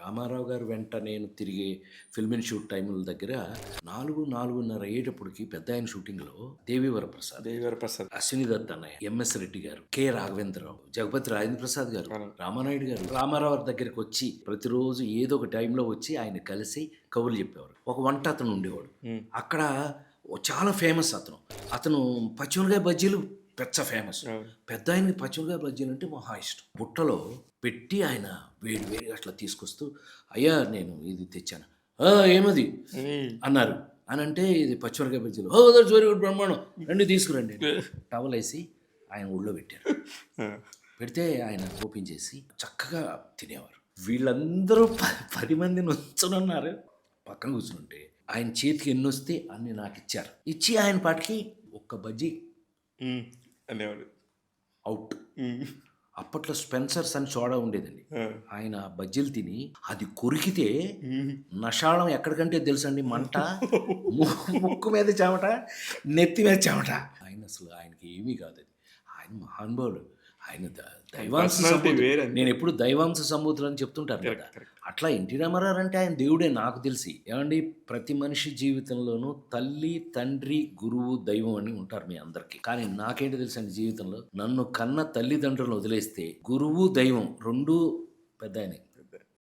రామారావు గారు వెంట నేను తిరిగే ఫిల్మ్ అండ్ షూట్ టైముల దగ్గర నాలుగు నాలుగున్నర అయ్యేటప్పటికి పెద్ద ఆయన షూటింగ్లో దేవివర ప్రసాద్ ప్రసాద్ అశ్విని దత్ అన్నయ్య ఎంఎస్ రెడ్డి గారు కె. రాఘవేంద్రరావు జగపతి రాజేంద్ర ప్రసాద్ గారు రామానాయుడు గారు రామారావు గారి దగ్గరికి వచ్చి ప్రతిరోజు ఏదో ఒక టైంలో వచ్చి ఆయన కలిసి కబుర్లు చెప్పేవారు. ఒక వంట అతను ఉండేవాడు. అక్కడ చాలా ఫేమస్ అతను. అతను పచ్చిమిరకాయ బజ్జీలు పెద్ద ఫేమస్. పెద్ద ఆయనకి పచ్చిమిరకాయ బజ్జీలు అంటే మహా ఇష్టం. బుట్టలో పెట్టి ఆయన వేడి వేడి అట్లా తీసుకొస్తూ అయ్యా నేను ఇది తెచ్చాను. "ఆ, ఏమది. అన్నారు. అని అంటే ఇది పచ్చిమిరకాయ బజ్జీలు ఓ దట్స్ వెరీ గుడ్ బ్రహ్మాండం. రండి తీసుకురండి. టవల్ వేసి ఆయన ఒళ్ళో పెట్టారు. పెడితే ఆయన ఓపెన్ చేసి చక్కగా తినేవారు. వీళ్ళందరూ ప- పది మంది నుంచున్నారు పక్కన కూర్చుంటే ఆయన చేతికి ఎన్ని వస్తే అన్ని నాకు ఇచ్చారు. ఇచ్చి ఆయన పాటికి ఒక్క బజ్జీ. అనేవాడు అవుట్. అప్పట్లో స్పెన్సర్స్ అని సోడా ఉండేదండి. ఆయన బజ్జీలు తిని అది కొరికితే. నషాళం ఎక్కడికంటే తెలుసండి మంట ముక్కు మీద చెమట నెత్తి మీద చెమట ఆయన అసలు ఆయనకి ఏమీ కాదు అది ఆయన మహానుభావుడు ఆయన దైవాంశ. నేను ఎప్పుడు దైవాంశ సంభూతులు అని చెప్తుంటాను కదా. అట్లా ఎన్టీ రామారావు అంటే ఆయన దేవుడే నాకు తెలిసి. ఏమండి? ప్రతి మనిషి జీవితంలోనూ తల్లి తండ్రి గురువు దైవం అని ఉంటారు మీ అందరికీ. కానీ నాకేంటి తెలుసండి జీవితంలో? నన్ను కన్న తల్లిదండ్రులను వదిలేస్తే గురువు దైవం రెండూ పెద్ద ఆయనకి